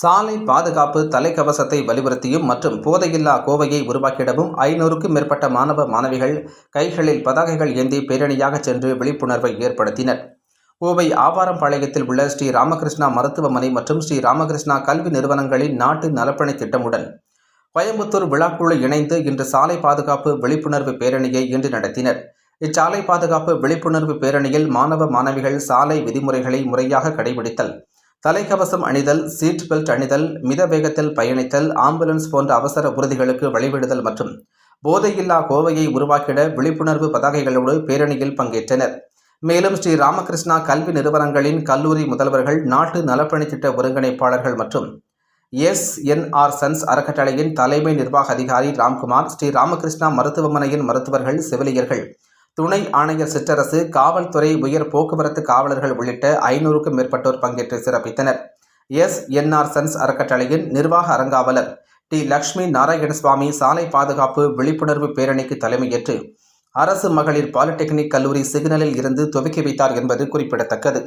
சாலை பாதுகாப்பு தலைக்கவசத்தை வலியுறுத்தியும் மற்றும் போதையில்லா கோவையை உருவாக்கிடவும் ஐநூறுக்கும் மேற்பட்ட மாணவ மாணவிகள் கைகளில் பதாகைகள் ஏந்தி பேரணியாக சென்று விழிப்புணர்வை ஏற்படுத்தினர். கோவை ஆவாரம்பாளையத்தில் உள்ள ஸ்ரீ ராமகிருஷ்ணா மருத்துவமனை மற்றும் ஸ்ரீ ராமகிருஷ்ணா கல்வி நிறுவனங்களின் நாட்டு நலப்பணி திட்டமுடன் கோயம்புத்தூர் விழாக்குழு இணைந்து இன்று சாலை பாதுகாப்பு விழிப்புணர்வு பேரணியை இன்று நடத்தினர். இச்சாலை பாதுகாப்பு விழிப்புணர்வு பேரணியில் மாணவ மாணவிகள் சாலை விதிமுறைகளை முறையாக கடைபிடித்தல் தலைக்கவசம் அணிதல் சீட் பெல்ட் அணிதல் மித வேகத்தில் பயணித்தல் ஆம்புலன்ஸ் போன்ற அவசர உறுதிகளுக்கு வழிவிடுதல் மற்றும் போதையில்லா கோவையை உருவாக்கிட விழிப்புணர்வு பதாகைகளோடு பேரணியில் பங்கேற்றனர். மேலும் ஸ்ரீ ராமகிருஷ்ணா கல்வி நிறுவனங்களின் கல்லூரி முதல்வர்கள் நாட்டு நலப்பணி திட்ட ஒருங்கிணைப்பாளர்கள் மற்றும் எஸ்என்ஆர் சன்ஸ் அறக்கட்டளையின் தலைமை நிர்வாக அதிகாரி ராம்குமார் ஸ்ரீ ராமகிருஷ்ணா மருத்துவமனையின் மருத்துவர்கள் செவிலியர்கள் துணை ஆணையர் சிற்றரசு காவல்துறை உயர் போக்குவரத்து காவலர்கள் உள்ளிட்ட ஐநூறுக்கும் மேற்பட்டோர் பங்கேற்று சிறப்பித்தனர். எஸ். என்ஆர் சன்ஸ் அறக்கட்டளையின் நிர்வாக அறங்காவலர் டி. லக்ஷ்மி நாராயணசுவாமி சாலை பாதுகாப்பு விழிப்புணர்வு பேரணிக்கு தலைமையேற்று அரசு மகளிர் பாலிடெக்னிக் கல்லூரி சிக்னலில் இருந்து துவக்கி வைத்தார் என்பது குறிப்பிடத்தக்கது.